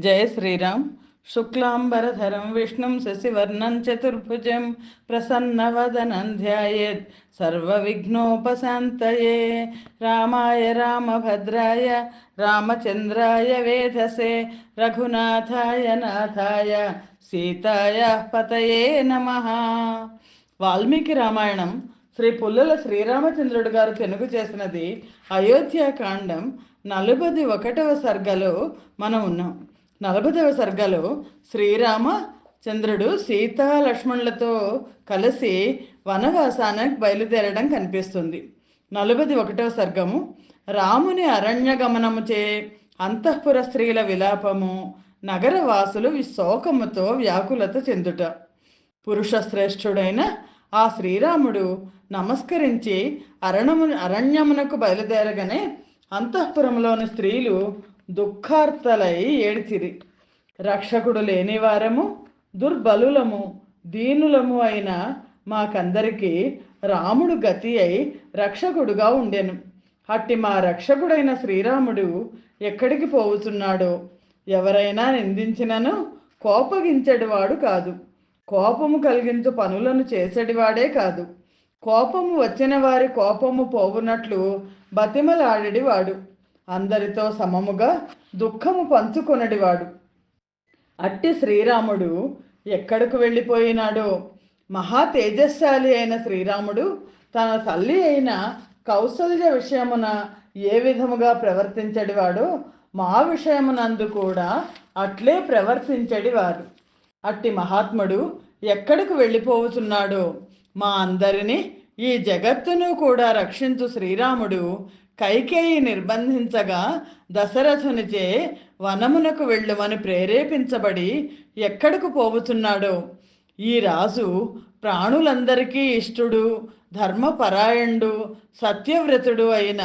జయ శ్రీరామ్. శుక్లాంబరధరం విష్ణుం శశివర్ణం చతుర్భుజం ప్రసన్నవదనం ధ్యాయేత్ సర్వవిఘ్నోపశాంతయే. రామాయ రామభద్రాయ. రామచంద్రాయ వేధసే. రఘునాథాయ నాథాయ. సీతాయ పతయే నమ. వాల్మీకి రామాయణం శ్రీ పుల్లల శ్రీరామచంద్రుడు గారు తెలుగు చేసినది అయోధ్యాకాండం నలుబది ఒకటవ సర్గలో మనం ఉన్నాం. నలభదవ సర్గలో శ్రీరామ చంద్రుడు సీతా లక్ష్మణులతో కలిసి వనవాసానికి బయలుదేరడం కనిపిస్తుంది. నలభది ఒకటవ సర్గము రాముని అరణ్య గమనముచే అంతఃపుర స్త్రీల విలాపము నగరవాసులు శోకముతో వ్యాకులత చెందుట. పురుష శ్రేష్ఠుడైన ఆ శ్రీరాముడు నమస్కరించి అరణము అరణ్యమునకు బయలుదేరగానే అంతఃపురంలోని స్త్రీలు దుఃఖార్తలై ఏడిచిరి. రక్షకుడు లేనివారము దుర్బలులము దీనులము అయిన మాకందరికీ రాముడు గతి అయి రక్షకుడుగా ఉండెను. అట్టి మా రక్షకుడైన శ్రీరాముడు ఎక్కడికి పోవుచున్నాడో? ఎవరైనా నిందించినను కోపగించడివాడు కాదు. కోపము కలిగించు పనులను చేసేటివాడే కాదు. కోపము వచ్చిన వారి కోపము పోవునట్లు బతిమలాడేవాడు అందరితో సమముగా దుఃఖము పంచుకొనడివాడు. అట్టి శ్రీరాముడు ఎక్కడకు వెళ్ళిపోయినాడో? మహా తేజస్శాలి అయిన శ్రీరాముడు తన తల్లి అయిన కౌసల్య విషయమున ఏ విధముగా ప్రవర్తించడివాడో మా విషయమునందు కూడా అట్లే ప్రవర్తించడివారు అట్టి మహాత్ముడు ఎక్కడకు వెళ్ళిపోవుచున్నాడో? మా అందరినీ ఈ జగత్తును కూడా రక్షించు శ్రీరాముడు కైకేయి నిర్బంధించగా దశరథునిచే వనమునకు వెళ్ళమని ప్రేరేపించబడి ఎక్కడకు పోవుచున్నాడో? ఈ రాజు ప్రాణులందరికీ ఇష్టుడు ధర్మపరాయణుడు సత్యవ్రతుడు అయిన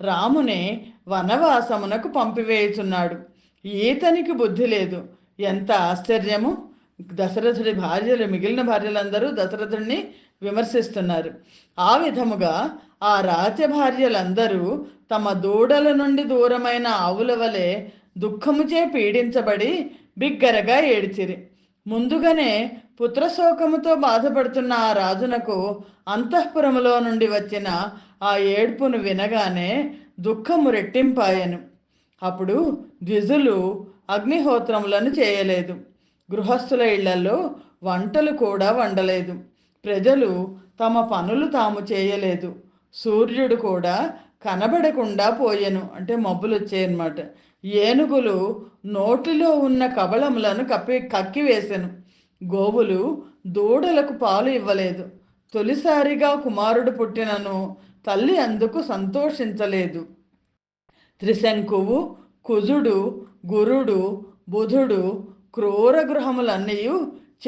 రామునే వనవాసమునకు పంపివేయుచున్నాడు. ఈతనికి బుద్ధి లేదు. ఎంత ఆశ్చర్యము! దశరథుడి భార్యలు మిగిలిన భార్యలందరూ దశరథుడిని విమర్శిస్తున్నారు. ఆ విధముగా ఆ రాజభార్యలందరూ తమ దూడల నుండి దూరమైన ఆవుల వలె దుఃఖముచే పీడించబడి బిగ్గరగా ఏడిచిరి. ముందుగానే పుత్రశోకముతో బాధపడుతున్న ఆ రాజునకు అంతఃపురములో నుండి వచ్చిన ఆ ఏడ్పును వినగానే దుఃఖము రెట్టింపాయను. అప్పుడు ద్విజులు అగ్నిహోత్రములను చేయలేదు. గృహస్థుల ఇళ్ళలో వంటలు కూడా వండలేదు. ప్రజలు తమ పనులు తాము చేయలేదు. సూర్యుడు కూడా కనబడకుండా పోయెను. అంటే మబ్బులు వచ్చాయన్నమాట. ఏనుగులు నోటిలో ఉన్న కబళములను కప్పి కక్కివేశాను గోవులు దూడలకు పాలు ఇవ్వలేదు. తొలిసారిగా కుమారుడు పుట్టినను తల్లి అందుకు సంతోషించలేదు. త్రిశంకువు కుజుడు గురుడు బుధుడు క్రూర గృహములన్నీ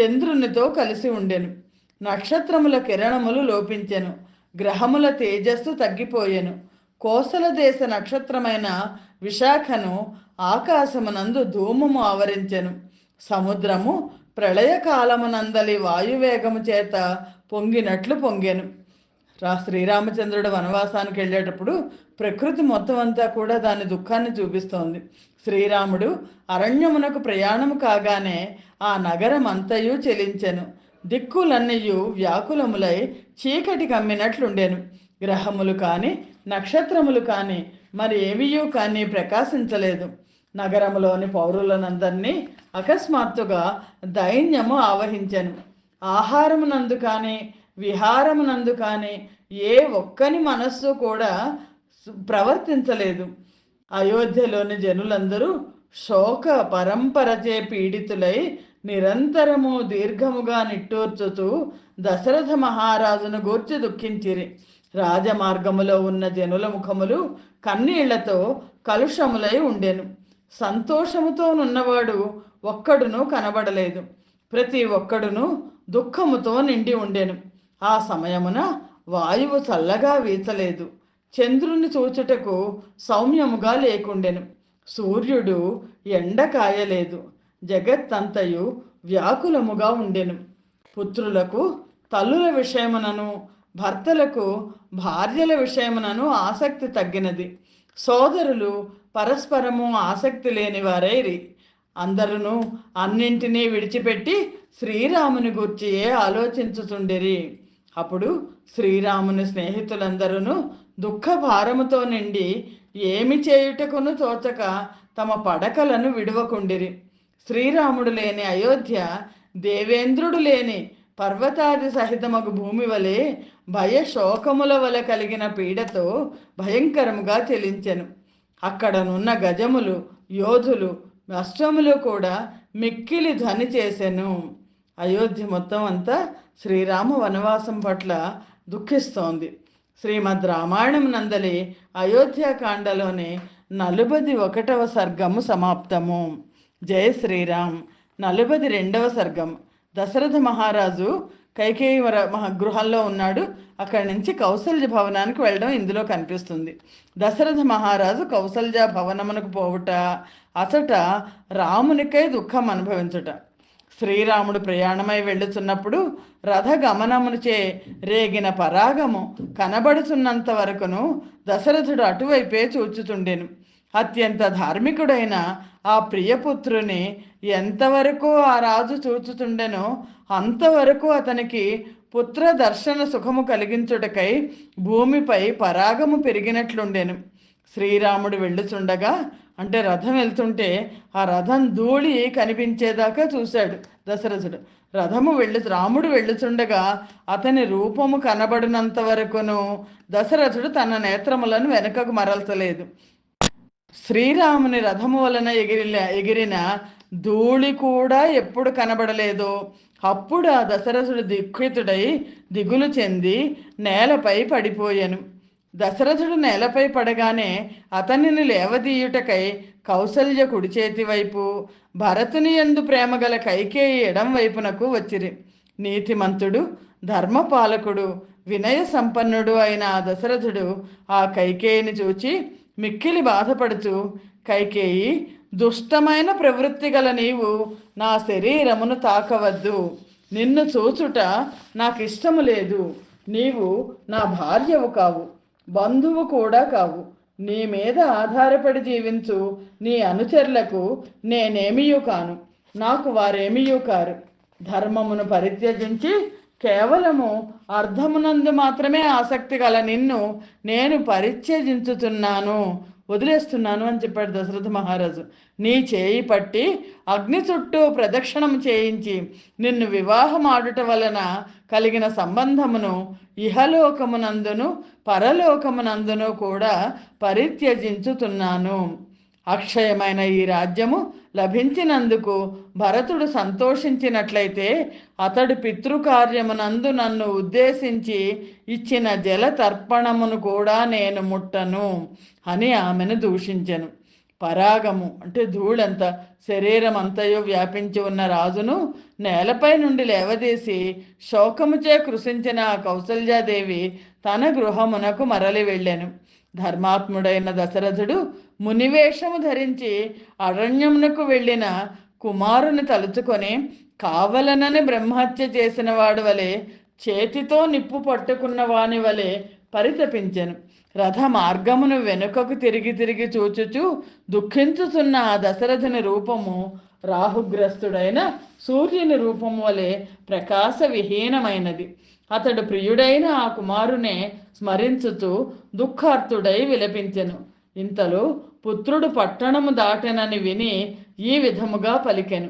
చంద్రునితో కలిసి ఉండెను. నక్షత్రముల కిరణములు లోపించెను. గ్రహముల తేజస్సు తగ్గిపోయెను. కోసల దేశ నక్షత్రమైన విశాఖను ఆకాశమునందు ధూమము ఆవరించెను. సముద్రము ప్రళయకాలమునందలి వాయువేగము చేత పొంగినట్లు పొంగెను. రా శ్రీరామచంద్రుడు వనవాసానికి వెళ్ళేటప్పుడు ప్రకృతి మొత్తం అంతా కూడా దాని దుఃఖాన్ని చూపిస్తోంది. శ్రీరాముడు అరణ్యమునకు ప్రయాణము కాగానే ఆ నగరం అంతయు చెలించెను. దిక్కులన్నయు వ్యాకులములై చీకటి కమ్మినట్లుండెను. గ్రహములు కానీ నక్షత్రములు కానీ మరి ఏవియూ కానీ ప్రకాశించలేదు. నగరములోని పౌరులనందరినీ అకస్మాత్తుగా దైన్యము ఆవహించెను. ఆహారమునందు కానీ విహారమునందు కానీ ఏ ఒక్కని మనస్సు కూడా ప్రవర్తించలేదు. అయోధ్యలోని జనులందరూ శోక పరంపరచే పీడితులై నిరంతరము దీర్ఘముగా నిట్టూర్చుతూ దశరథ మహారాజును గూర్చి దుఃఖించిరి. రాజమార్గములో ఉన్న జనుల ముఖములు కన్నీళ్ళతో కలుషములై ఉండెను. సంతోషముతో నున్నవాడు ఒక్కడును కనబడలేదు. ప్రతి ఒక్కడును దుఃఖముతో నిండి ఉండెను. ఆ సమయమున వాయువు చల్లగా వీచలేదు. చంద్రుని చూచుటకు సౌమ్యముగా లేకుండెను. సూర్యుడు ఎండ కాయలేదు. జగత్తంతయు వ్యాకులముగా ఉండెను. పుత్రులకు తల్లుల విషయమునను భర్తలకు భార్యల విషయమునను ఆసక్తి తగ్గినది. సోదరులు పరస్పరము ఆసక్తి లేని వారైరి అందరూ అన్నింటినీ విడిచిపెట్టి శ్రీరాముని గూర్చియే ఆలోచించుచుండిరి. అప్పుడు శ్రీరాముని స్నేహితులందరూ దుఃఖ భారముతో నిండి ఏమి చేయుటకును తోచక తమ పడకలను విడువకుండిరి. శ్రీరాముడు లేని అయోధ్య దేవేంద్రుడు లేని పర్వతాది సహితమగు భూమి వలె భయ శోకముల వలె కలిగిన పీడతో భయంకరముగా చెలించెను. అక్కడనున్న గజములు యోధులు అష్టములు కూడా మిక్కిలి ధ్వని చేసెను. అయోధ్య మొత్తం అంతా శ్రీరామ వనవాసం పట్ల దుఃఖిస్తోంది. శ్రీమద్ రామాయణం నందలి అయోధ్యాకాండలోని నలుబది ఒకటవ సర్గము సమాప్తము. జయ శ్రీరామ్. నలుబది రెండవ సర్గం. దశరథ మహారాజు కైకేయవర మహా గృహంలో ఉన్నాడు. అక్కడి నుంచి కౌసల్య భవనానికి వెళ్ళడం ఇందులో కనిపిస్తుంది. దశరథ మహారాజు కౌసల్య భవనమునకు పోవుట అచట రామునికై దుఃఖం అనుభవించుట. శ్రీరాముడు ప్రయాణమై వెళ్ళుచున్నప్పుడు రథ గమనమునుచే రేగిన పరాగము కనబడుచున్నంత వరకును దశరథుడు అటువైపే చూచుచుండెను. అత్యంత ధార్మికుడైన ఆ ప్రియపుత్రుని ఎంతవరకు ఆ రాజు చూచుచుండెనో అంతవరకు అతనికి పుత్ర దర్శన సుఖము కలిగించుటకై భూమిపై పరాగము పెరిగినట్లుండెను. శ్రీరాముడు వెళ్ళుచుండగా అంటే రథం వెళ్తుంటే ఆ రథం ధూళి కనిపించేదాకా చూశాడు దశరథుడు. రథము వెళ్ళు రాముడు వెళ్ళుచుండగా అతని రూపము కనబడినంత వరకును దశరథుడు తన నేత్రములను వెనుకకు మరల్చలేదు. శ్రీరాముని రథము వలన ఎగిరిన ఎగిరిన ధూళి కూడా ఎప్పుడు కనబడలేదో అప్పుడు ఆ దశరథుడు దిక్ఖితుడై దిగులు చెంది నేలపై పడిపోయాను. దశరథుడు నేలపై పడగానే అతనిని లేవదీయుటకై కౌసల్య కుడి చేతి వైపు భరతుని ఎందు ప్రేమగల కైకేయి ఎడం వైపునకు వచ్చిరి. నీతిమంతుడు ధర్మపాలకుడు వినయ సంపన్నుడు అయిన ఆ దశరథుడు ఆ కైకేయిని చూచి మిక్కిలి బాధపడుతూ కైకేయి దుష్టమైన ప్రవృత్తి గల నీవు నా శరీరమును తాకవద్దు. నిన్ను చూచుట నాకు ఇష్టము లేదు. నీవు నా భార్యవు కావు. బంధువు కూడా కావు. నీ మీద ఆధారపడి జీవించు నీ అనుచరులకు నేనేమియూ కాను. నాకు వారేమియూ కారు. ధర్మమును పరిత్యజించి కేవలము అర్థమునందు మాత్రమే ఆసక్తి గల నిన్ను నేను పరిత్యజించుతున్నాను. వదిలేస్తున్నాను అని చెప్పాడు దశరథ మహారాజు. నీ చేయి పట్టి అగ్ని చుట్టూ ప్రదక్షిణం చేయించి నిన్ను వివాహం ఆడుట వలన కలిగిన సంబంధమును ఇహలోకమునందును పరలోకమునందును కూడా పరిత్యజించుతున్నాను. అక్షయమైన ఈ రాజ్యము లభించినందుకు భరతుడు సంతోషించినట్లయితే అతడు పితృకార్యమునందు నన్ను ఉద్దేశించి ఇచ్చిన జల తర్పణమును కూడా నేను ముట్టను అని ఆమెను దూషించెను. పరాగము అంటే ధూళంత శరీరం అంతయో వ్యాపించి ఉన్న రాజును నేలపై నుండి లేవదీసి శోకముచే కృషించిన కౌసల్యాదేవి తన గృహమునకు మరలి వెళ్ళాను. ధర్మాత్ముడైన దశరథుడు మునివేషము ధరించి అరణ్యమునకు వెళ్ళిన కుమారుని తలుచుకొని కావలనని బ్రహ్మహత్య చేసిన వాడు వలె చేతితో నిప్పు పట్టుకున్న వాని వలె పరితపించెను. రథ మార్గమును వెనుకకు తిరిగి తిరిగి చూచుచు దుఃఖించుచున్న ఆ దశరథుని రూపము రాహుగ్రస్తుడైన సూర్యుని రూపము వలె ప్రకాశ విహీనమైనది. అతడు ప్రియుడైన ఆ కుమారునే స్మరించుతూ దుఃఖార్తుడై విలపించెను. ఇంతలో పుత్రుడు పట్టణము దాటెనని విని ఈ విధముగా పలికెను.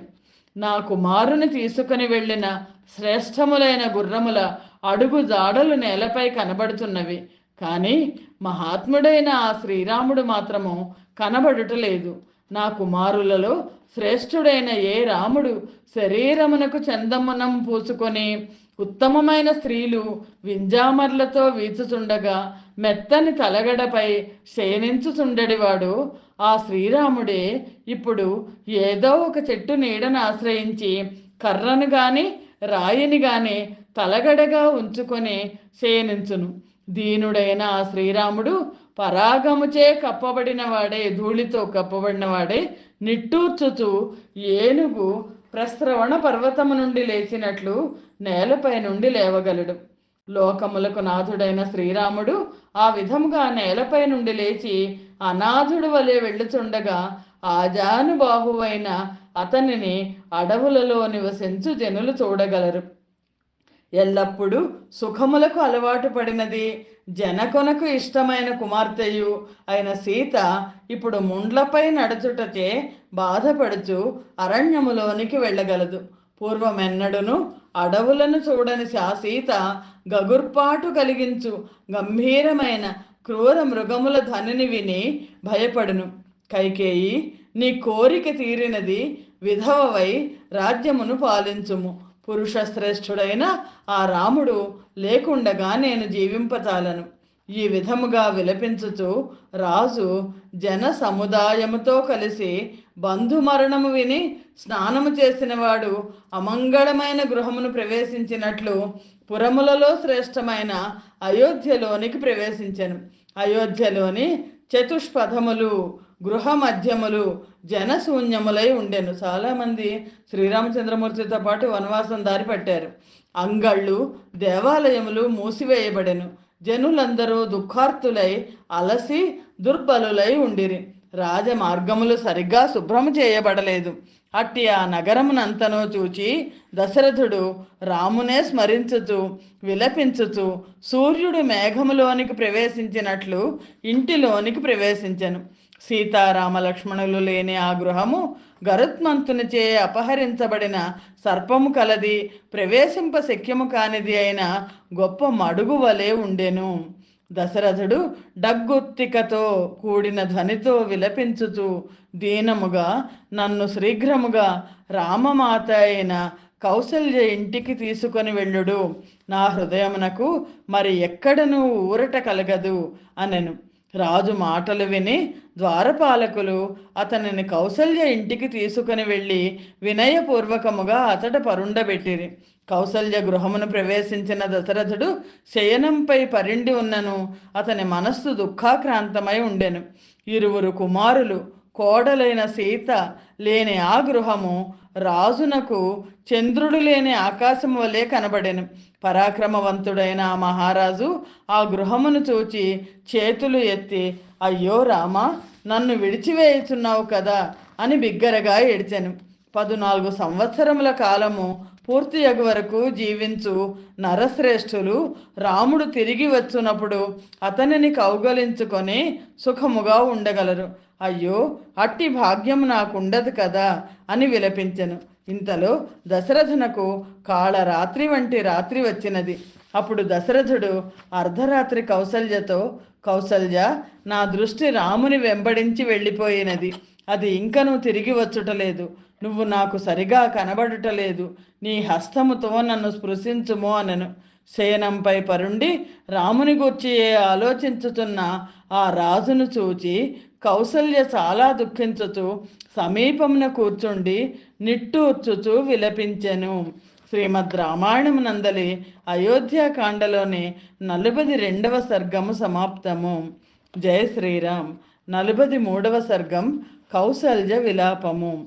నా కుమారుని తీసుకుని వెళ్ళిన శ్రేష్టములైన గుర్రముల అడుగు జాడలు నేలపై కనబడుతున్నవి. కానీ మహాత్ముడైన ఆ శ్రీరాముడు మాత్రము కనబడుటలేదు. నా కుమారులలో శ్రేష్ఠుడైన ఏ రాముడు శరీరమునకు చందమనం పూసుకొని ఉత్తమమైన స్త్రీలు వింజామర్లతో వీచుచుండగా మెత్తని తలగడపై శయనించుచుండడివాడు. ఆ శ్రీరాముడే ఇప్పుడు ఏదో ఒక చెట్టు నీడను ఆశ్రయించి కర్రను గాని రాయిని గాని తలగడగా ఉంచుకొని శయనించును. దీనుడైన ఆ శ్రీరాముడు పరాగముచే కప్పబడినవాడే ధూళితో కప్పబడినవాడే నిట్టూర్చుచు ఏనుగు ప్రస్రవణ పర్వతము నుండి లేచినట్లు నేలపై నుండి లేవగలడు. లోకములకు నాథుడైన శ్రీరాముడు ఆ విధముగా నేలపై నుండి లేచి అనాథుడు వలె వెళ్ళుచుండగా ఆజానుబాహువైన అతనిని అడవులలో నివసించు జనులు చూడగలరు. ఎల్లప్పుడూ సుఖములకు అలవాటు పడినది. జనకొనకు ఇష్టమైన కుమార్తెయు అయిన సీత ఇప్పుడు ముండ్లపై నడుచుటచే బాధపడుచు అరణ్యములోనికి వెళ్ళగలదు. పూర్వమెన్నడును అడవులను చూడని ఆ సీత గగుర్పాటు కలిగించు గంభీరమైన క్రూర మృగముల ధనిని విని భయపడును. కైకేయి నీ కోరిక తీరినది విధవవై రాజ్యమును పాలించుము. పురుష శ్రేష్ఠుడైన ఆ రాముడు లేకుండగా నేను జీవింపచాలను ఈ విధముగా విలపించుచు రాజు జన సముదాయముతో కలిసి బంధుమరణము విని స్నానము చేసినవాడు అమంగళమైన గృహమును ప్రవేశించినట్లు పురములలో శ్రేష్టమైన అయోధ్యలోనికి ప్రవేశించెను. అయోధ్యలోని చతుష్పథములు గృహ మధ్యములు జనశూన్యములై ఉండెను. చాలామంది శ్రీరామచంద్రమూర్తితో పాటు వనవాసం దారి పట్టారు అంగళ్ళు దేవాలయములు మూసివేయబడెను. జనులందరూ దుఃఖార్తులై అలసి దుర్బలులై ఉండిరి. రాజమార్గములు సరిగ్గా శుభ్రము చేయబడలేదు. అట్టి ఆ నగరమునంతనో చూచి దశరథుడు రామునే స్మరించుతూ విలపించుతూ సూర్యుడు మేఘములోనికి ప్రవేశించినట్లు ఇంటిలోనికి ప్రవేశించెను. సీతారామ లక్ష్మణులు లేని ఆ గృహము గరుత్మంతునిచే అపహరించబడిన సర్పము కలది ప్రవేశింప శక్యము కానిది అయిన గొప్ప మడుగు వలె ఉండెను. దశరథుడు డగ్గుత్తికతో కూడిన ధ్వనితో విలపించుతూ దీనముగా నన్ను శీఘ్రముగా రామమాత అయిన కౌశల్య ఇంటికి తీసుకొని వెళ్ళుడు. నా హృదయమునకు మరి ఎక్కడనూ ఊరట కలగదు అనెను. రాజు మాటలు విని ద్వారపాలకులు అతనిని కౌసల్య ఇంటికి తీసుకుని వెళ్ళి వినయపూర్వకముగా అతడ పరుండబెట్టిరి. కౌసల్య గృహమును ప్రవేశించిన దశరథుడు శయనంపై పరిండి ఉన్నను అతని మనస్సు దుఃఖాక్రాంతమై ఉండెను. ఇరువురు కుమారులు కోడలైన సీత లేని ఆ గృహము రాజునకు చంద్రుడు లేని ఆకాశం వలె కనబడెను. పరాక్రమవంతుడైన ఆ మహారాజు ఆ గృహమును చూచి చేతులు ఎత్తి అయ్యో రామా నన్ను విడిచివేయుచున్నావు కదా అని బిగ్గరగా ఏడ్చెను. పదునాలుగు సంవత్సరముల కాలము పూర్తి అగు వరకు జీవించు నరశ్రేష్ఠులు రాముడు తిరిగి వచ్చినప్పుడు అతనిని కౌగలించుకొని సుఖముగా ఉండగలరు. అయ్యో అట్టి భాగ్యం నాకుండదు కదా అని విలపించెను. ఇంతలో దశరథునకు కాళరాత్రి వంటి రాత్రి వచ్చినది. అప్పుడు దశరథుడు అర్ధరాత్రి కౌసల్యతో కౌసల్య నా దృష్టి రాముని వెంబడించి వెళ్ళిపోయినది. అది ఇంకనూ తిరిగి వచ్చుటలేదు. నువ్వు నాకు సరిగా కనబడుటలేదు. నీ హస్తముతో నన్ను స్పృశించుము అనను. శయనంపై పరుండి రాముని గూర్చి ఆలోచించుతున్న ఆ రాజును చూచి కౌసల్య చాలా దుఃఖించుచు సమీపమున కూర్చుండి నిట్టూర్చుచు విలపించెను. శ్రీమద్ రామాయణం నందలి అయోధ్యాకాండలోని నలుబది రెండవ సర్గము సమాప్తము. జయ శ్రీరామ్. నలుబది మూడవ సర్గం కౌసల్య విలాపము.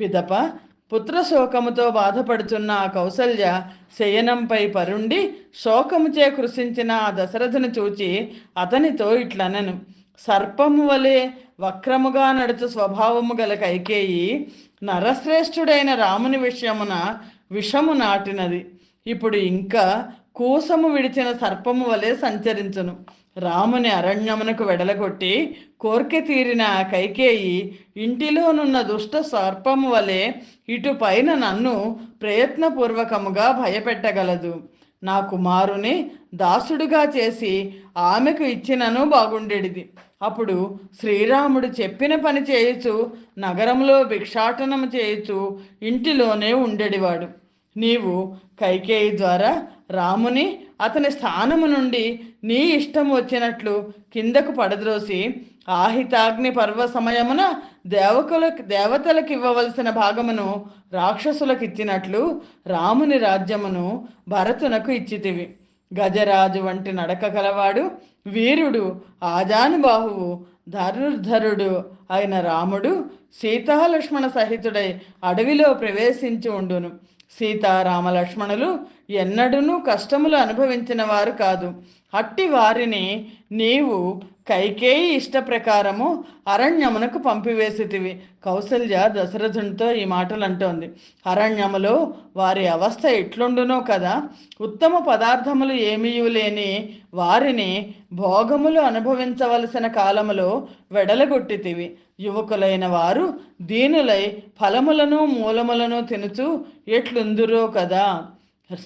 పిదప పుత్రశోకముతో బాధపడుతున్న ఆ కౌసల్య శయనంపై పరుండి శోకముచే కృషించిన ఆ దశరథుని చూచి అతనితో ఇట్లనను. సర్పము వలె వక్రముగా నడుచు స్వభావము గల కైకేయి నరశ్రేష్ఠుడైన రాముని విషయమున విషము నాటినది. ఇప్పుడు ఇంకా కూసము విడిచిన సర్పము వలె సంచరించును. రాముని అరణ్యమునకు వెడలగొట్టి కోర్కె తీరిన కైకేయి ఇంటిలోనున్న దుష్ట సర్పము వలె ఇటు పైన నన్ను ప్రయత్నపూర్వకముగా భయపెట్టగలదు. నా కుమారుని దాసుడుగా చేసి ఆమెకు ఇచ్చినను బాగుండేడిది. అప్పుడు శ్రీరాముడు చెప్పిన పని చేయుచు నగరంలో భిక్షాటనము చేయుచు ఇంటిలోనే ఉండేడివాడు. నీవు కైకేయి ద్వారా రాముని అతని స్థానము నుండి నీ ఇష్టం వచ్చినట్లు కిందకు పడద్రోసి ఆహితాగ్ని పర్వ సమయమున దేవకుల దేవతలకు ఇవ్వవలసిన భాగమును రాక్షసులకు ఇచ్చినట్లు రాముని రాజ్యమును భరతునకు ఇచ్చితివి. గజరాజు వంటి నడక కలవాడు వీరుడు ఆజానుబాహువు ధనుర్ధరుడు అయిన రాముడు సీతాలక్ష్మణ సహితుడై అడవిలో ప్రవేశించి ఉండును. సీతారామ లక్ష్మణులు ఎన్నడూనూ కష్టములు అనుభవించిన వారు కాదు. అట్టి వారిని నీవు కైకేయి ఇష్ట ప్రకారము అరణ్యమునకు పంపివేసితివి. కౌసల్య దశరథునితో ఈ మాటలు అంటోంది అరణ్యములో వారి అవస్థ ఎట్లుండునో కదా ఉత్తమ పదార్థములు ఏమీ లేని వారిని భోగములు అనుభవించవలసిన కాలములో వెడలగొట్టితివి. యువకులైన వారు దీనులై ఫలములను మూలములను తినుచు ఎట్లుందురో కదా.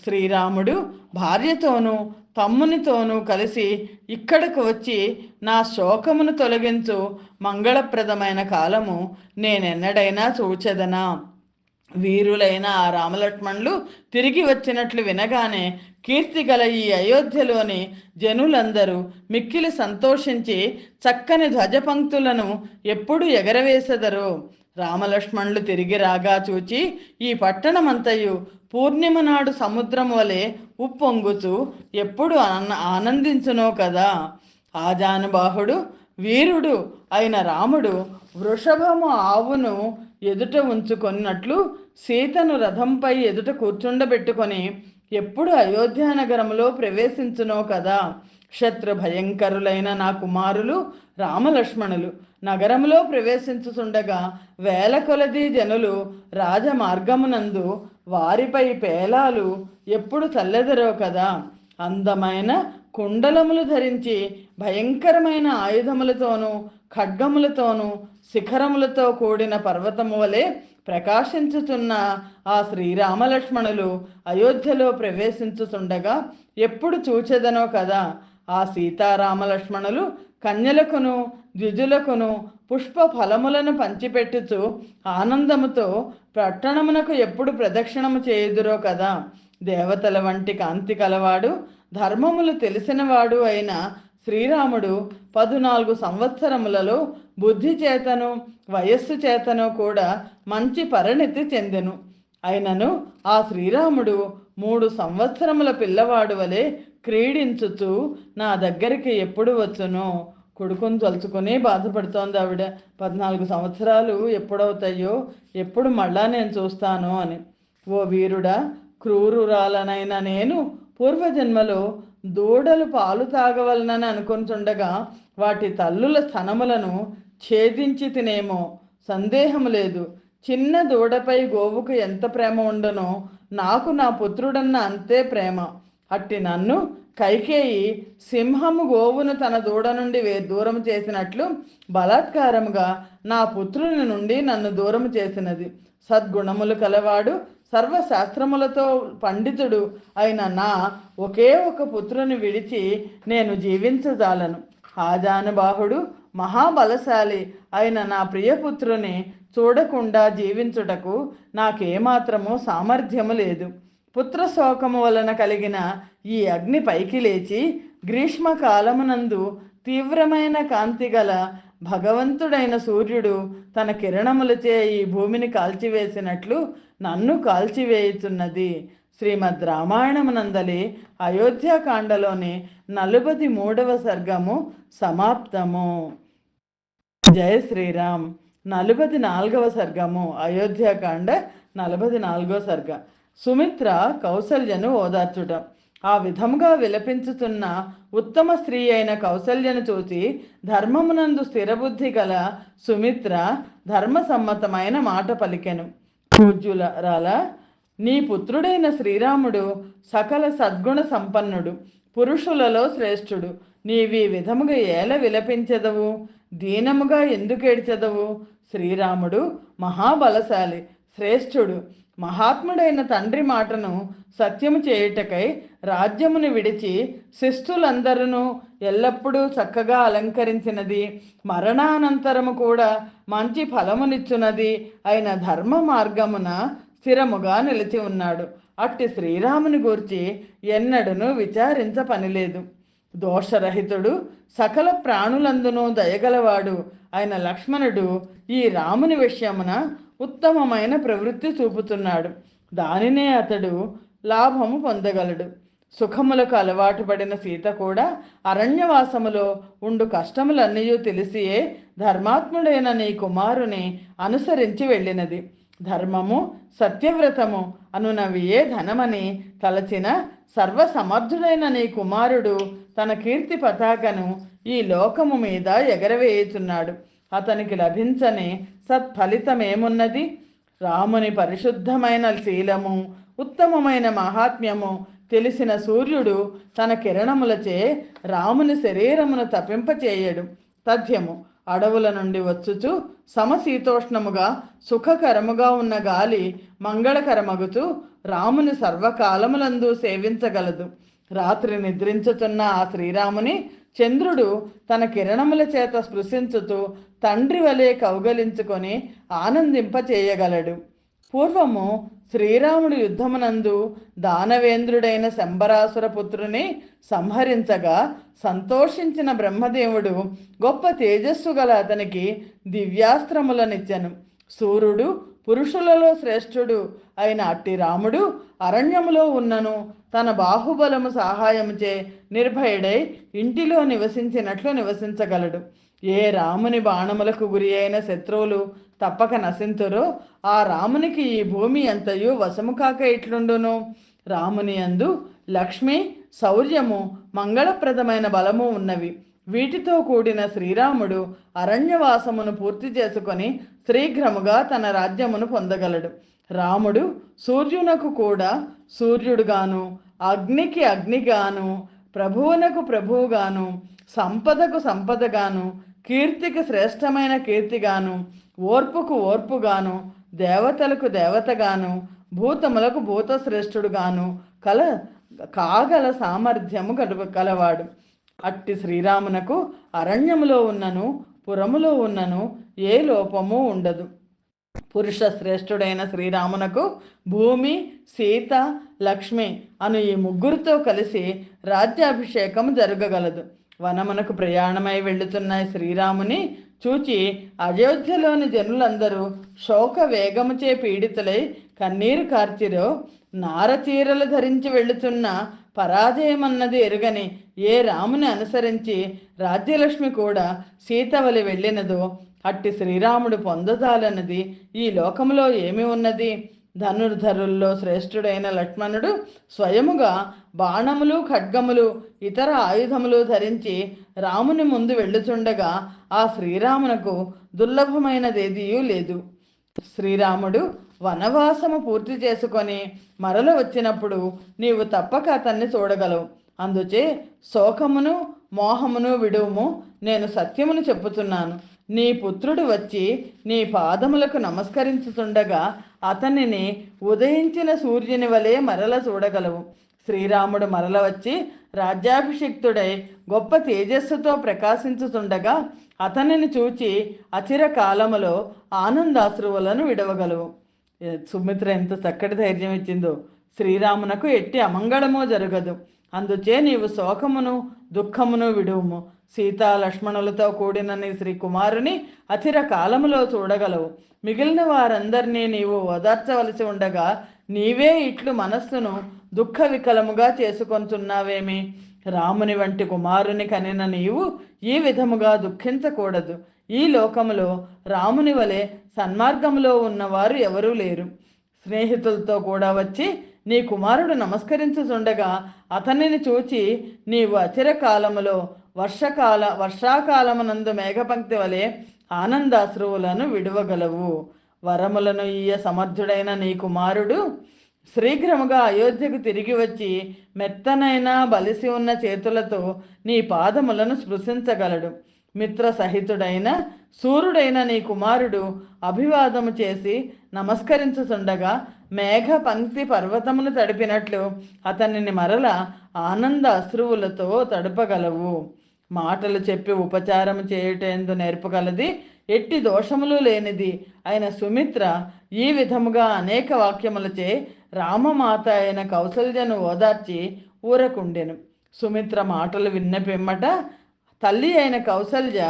శ్రీరాముడు భార్యతోనూ తమ్మునితోనూ కలిసి ఇక్కడకు వచ్చి నా శోకమును తొలగించు మంగళప్రదమైన కాలము నేనెన్నడైనా చూచెదనా. వీరులైన ఆ రామలక్ష్మణులు తిరిగి వచ్చినట్లు వినగానే కీర్తిగల ఈ అయోధ్యలోని జనులందరూ మిక్కిలి సంతోషించి చక్కని ధ్వజపంక్తులను ఎప్పుడు ఎగరవేసెదరు. రామలక్ష్మణులు తిరిగి రాగా చూచి ఈ పట్టణమంతయు పూర్ణిమ నాడు సముద్రం వలె ఉప్పొంగుచు ఎప్పుడు ఆనందించునో కదా ఆజానుబాహుడు వీరుడు అయిన రాముడు వృషభము ఆవును ఎదుట ఉంచుకొన్నట్లు సీతను రథంపై ఎదుట కూర్చుండబెట్టుకొని ఎప్పుడు అయోధ్యానగరంలో ప్రవేశించునో కదా. శత్రు భయంకరులైన నా కుమారులు రామలక్ష్మణులు నగరంలో ప్రవేశించుచుండగా వేల కొలది జనులు రాజమార్గమునందు వారిపై పేలాలు ఎప్పుడు చల్లెదరో కదా? అందమైన కుండలములు ధరించి భయంకరమైన ఆయుధములతోనూ ఖడ్గములతోనూ శిఖరములతో కూడిన పర్వతము వలె ప్రకాశించుతున్న ఆ శ్రీరామలక్ష్మణులు అయోధ్యలో ప్రవేశించుతుండగా ఎప్పుడు చూచెదనో కదా? ఆ సీతారామలక్ష్మణులు కన్యలకును ద్విజులకును పుష్ప ఫలములను పంచిపెట్టుచు ఆనందముతో పట్టణమునకు ఎప్పుడు ప్రదక్షిణము చేయుదురో కదా. దేవతల వంటి కాంతి కలవాడు ధర్మములు తెలిసినవాడు అయిన శ్రీరాముడు పదునాలుగు సంవత్సరములలో బుద్ధి చేతను వయస్సు చేతను కూడా మంచి పరిణితి చెందెను. అయినను ఆ శ్రీరాముడు మూడు సంవత్సరముల పిల్లవాడు వలె క్రీడించుచు నా దగ్గరికి ఎప్పుడు వచ్చును? కొడుకుని తలుచుకొని బాధపడుతోంది ఆవిడ. పద్నాలుగు సంవత్సరాలు ఎప్పుడవుతాయో ఎప్పుడు మళ్ళా నేను చూస్తాను అని. ఓ వీరుడా క్రూరురాలనైన నేను పూర్వజన్మలో దూడలు పాలు తాగవలనని అనుకుంటుండగా వాటి తల్లుల స్థనములను ఛేదించి తినేమో. సందేహం లేదు. చిన్న దూడపై గోవుకు ఎంత ప్రేమ ఉండనో నాకు నా పుత్రుడన్న అంతే ప్రేమ. అట్టి నన్ను కైకేయి సింహము గోవును తన దూడ నుండి వే దూరం చేసినట్లు బలాత్కారముగా నా పుత్రుని నుండి నన్ను దూరం చేసినది. సద్గుణములు కలవాడు సర్వశాస్త్రములతో పండితుడు అయిన నా ఒకే ఒక పుత్రుని విడిచి నేను జీవించజాలను. ఆజానుబాహుడు మహాబలశాలి అయిన నా ప్రియపుత్రుని చూడకుండా జీవించుటకు నాకేమాత్రము సామర్థ్యము లేదు. పుత్రశోకము వలన కలిగిన ఈ అగ్ని పైకి లేచి గ్రీష్మకాలమునందు తీవ్రమైన కాంతి గల భగవంతుడైన సూర్యుడు తన కిరణములచే ఈ భూమిని కాల్చివేసినట్లు నన్ను కాల్చివేయుచున్నది. శ్రీమద్ రామాయణమునందలి అయోధ్యాకాండలోని నలుబది మూడవ సర్గము సమాప్తము. జయ శ్రీరామ్. నలుబది నాలుగవ సర్గము అయోధ్యాకాండ నలభది నాలుగో సర్గ. సుమిత్ర కౌసల్యను ఓదార్చుట. ఆ విధముగా విలపించుతున్న ఉత్తమ స్త్రీ అయిన కౌసల్యను చూసి ధర్మమునందు స్థిరబుద్ధి గల సుమిత్ర ధర్మసమ్మతమైన మాట పలికెను. పూజ్యులరాల నీ పుత్రుడైన శ్రీరాముడు సకల సద్గుణ సంపన్నుడు పురుషులలో శ్రేష్ఠుడు. నీవి విధముగా ఏల విలపించదవు? దీనముగా ఎందుకేడ్చదవు శ్రీరాముడు మహాబలశాలి శ్రేష్ఠుడు. మహాత్ముడైన తండ్రి మాటను సత్యము చేయుటకై రాజ్యమును విడిచి శిష్టులందరూ ఎల్లప్పుడూ చక్కగా అలంకరించినది. మరణానంతరము కూడా మంచి ఫలమునిచ్చున్నది అయిన ధర్మ మార్గమున స్థిరముగా నిలిచి ఉన్నాడు. అట్టి శ్రీరాముని గూర్చి ఎన్నడను విచారించ పనిలేదు దోషరహితుడు సకల ప్రాణులందునూ దయగలవాడు అయిన లక్ష్మణుడు ఈ రాముని విషయమున ఉత్తమమైన ప్రవృత్తి చూపుతున్నాడు. దానినే అతడు లాభము పొందగలడు. సుఖములకు అలవాటు పడిన సీత కూడా అరణ్యవాసములో ఉండు కష్టములన్నయూ తెలిసియే ధర్మాత్ముడైన నీ కుమారుని అనుసరించి వెళ్ళినది. ధర్మము సత్యవ్రతము అనునవియే ధనమని తలచిన సర్వసమర్థుడైన నీ కుమారుడు తన కీర్తి పతాకను ఈ లోకము మీద ఎగరవేయుచున్నాడు. అతనికి లభించని సత్ఫలితమేమున్నది? రాముని పరిశుద్ధమైన శీలము ఉత్తమమైన మహాత్మ్యము తెలిసిన సూర్యుడు తన కిరణములచే రాముని శరీరమును తపింపచేయడు. తథ్యము అడవుల నుండి వచ్చుచు సమశీతోష్ణముగా సుఖకరముగా ఉన్న గాలి మంగళకరమగుచు రాముని సర్వకాలములందు సేవించగలదు. రాత్రి నిద్రించుతున్న ఆ శ్రీరాముని చంద్రుడు తన కిరణముల చేత స్పృశించుతూ తండ్రి వలె కౌగలించుకొని ఆనందింపచేయగలడు. పూర్వము శ్రీరాముడు యుద్ధమునందు దానవేంద్రుడైన శంబరాసుర పుత్రుని సంహరించగా సంతోషించిన బ్రహ్మదేవుడు గొప్ప తేజస్సు గల అతనికి దివ్యాస్త్రములనిచ్చెను. సూర్యుడు పురుషులలో శ్రేష్ఠుడు అయిన అట్టి రాముడు అరణ్యములో ఉన్నను. తన బాహుబలము సహాయముచే నిర్భయుడై ఇంటిలో నివసించినట్లు నివసించగలడు. ఏ రాముని బాణములకు గురి అయిన శత్రువులు తప్పక నశింతురో. ఆ రామునికి ఈ భూమి అంతయు వశము కాక ఇట్లుండును? రాముని అందు లక్ష్మి శౌర్యము మంగళప్రదమైన బలము ఉన్నవి. వీటితో కూడిన శ్రీరాముడు అరణ్యవాసమును పూర్తి చేసుకొని శీఘ్రముగా తన రాజ్యమును పొందగలడు. రాముడు సూర్యునకు కూడా సూర్యుడుగాను అగ్నికి అగ్నిగాను ప్రభువునకు ప్రభువుగాను సంపదకు సంపదగాను కీర్తికి శ్రేష్టమైన కీర్తిగాను ఓర్పుకు ఓర్పుగాను దేవతలకు దేవతగాను భూతములకు భూతశ్రేష్ఠుడుగాను కల కాగల సామర్థ్యము గడువ కలవాడు అట్టి శ్రీరామునకు అరణ్యములో ఉన్నను పురములో ఉన్నను ఏ లోపము ఉండదు. పురుష శ్రేష్ఠుడైన శ్రీరామునకు భూమి సీత లక్ష్మి అను ఈ ముగ్గురితో కలిసి రాజ్యాభిషేకం జరగగలదు. వనమునకు ప్రయాణమై వెళుతున్న శ్రీరాముని చూచి అయోధ్యలోని జనులందరూ శోక వేగముచే పీడితులై కన్నీరు కార్చిరో నారచీరలు ధరించి వెళుతున్న పరాజయమన్నది ఎరుగని ఏ రాముని అనుసరించి రాజ్యలక్ష్మి కూడా సీతవలి వెళ్ళినదో అట్టి శ్రీరాముడు పొందదాలన్నది ఈ లోకములో ఏమి ఉన్నది? ధనుర్ధరుల్లో శ్రేష్ఠుడైన లక్ష్మణుడు స్వయముగా బాణములు ఖడ్గములు ఇతర ఆయుధములు ధరించి రాముని ముందు వెళ్ళుచుండగా ఆ శ్రీరామునకు దుర్లభమైనదేదియూ లేదు. శ్రీరాముడు వనవాసము పూర్తి చేసుకొని మరల వచ్చినప్పుడు నీవు తప్పక అతన్ని చూడగలవు. అందుచే శోకమును మోహమును విడువుము. నేను సత్యమును చెప్పుతున్నాను నీ పుత్రుడు వచ్చి నీ పాదములకు నమస్కరించుతుండగా అతనిని ఉదయించిన సూర్యుని వలె మరల చూడగలవు. శ్రీరాముడు మరల వచ్చి రాజ్యాభిషిక్తుడై గొప్ప తేజస్సుతో ప్రకాశించుతుండగా అతనిని చూచి అచిర కాలములో ఆనందాశ్రువులను విడవగలవు. సుమిత్ర ఎంత చక్కటి ధైర్యం ఇచ్చిందో. శ్రీరామునకు ఎట్టి అమంగళమో జరగదు. అందుచే నీవు శోకమును దుఃఖమును విడువుము. సీతా లక్ష్మణులతో కూడిన నీ శ్రీ కుమారుని అచిర కాలములో చూడగలవు. మిగిలిన వారందరినీ నీవు ఓదార్చవలసి ఉండగా నీవే ఇట్లు మనస్సును దుఃఖ వికలముగా చేసుకొంచున్నావేమి? రాముని వంటి కుమారుని కనిన నీవు ఈ విధముగా దుఃఖించకూడదు. ఈ లోకములో రాముని వలె సన్మార్గంలో ఉన్నవారు ఎవరూ లేరు. స్నేహితులతో కూడా వచ్చి నీ కుమారుడు నమస్కరించుచుండగా అతనిని చూచి నీవు అచిర కాలములో వర్షకాల వర్షాకాలమునందు మేఘపంక్తి వలె ఆనందాశ్రువులను విడువగలవు. వరములను ఇయ్య సమర్థుడైన నీ కుమారుడు శీఘ్రముగా అయోధ్యకు తిరిగి వచ్చి మెత్తనైన బలిసి ఉన్న చేతులతో నీ పాదములను స్పృశించగలడు. మిత్ర సహితుడైన సూర్యుడైన నీ కుమారుడు అభివాదము చేసి నమస్కరించుతుండగా మేఘ పంక్తి పర్వతమును తడిపినట్లు అతనిని మరల ఆనంద అశ్రువులతో తడపగలవు. మాటలు చెప్పి ఉపచారం చేయుటేందు నేర్పగలది ఎట్టి దోషములు లేనిది. అయిన సుమిత్ర ఈ విధముగా అనేక వాక్యములచే రామమాత అయిన కౌసల్యను ఓదార్చి ఊరకుండెను. సుమిత్ర మాటలు విన్న పిమ్మట తల్లి అయిన కౌసల్య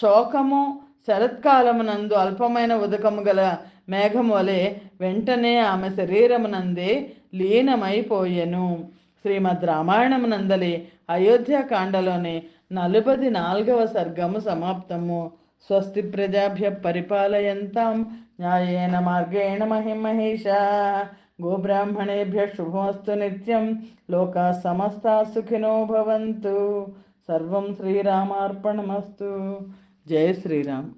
శోకము శరత్కాలమునందు అల్పమైన ఉదకము గల మేఘము వలె వెంటనే ఆమె శరీరమునందే లీనమైపోయెను. శ్రీమద్ రామాయణమునందలి అయోధ్యకాండలోని నలుబది నాలుగవ సర్గము సమాప్తము. స్వస్తి ప్రజాభ్య పరిపాలయంతాం. న్యాయేన మార్గేణ మహిమహేష గోబ్రాహ్మణేభ్య శుభమస్తు నిత్యం. లోకా సమస్తా సుఖినో భవంతు. సర్వం శ్రీరామార్పణమస్తు. జయ శ్రీరామ్.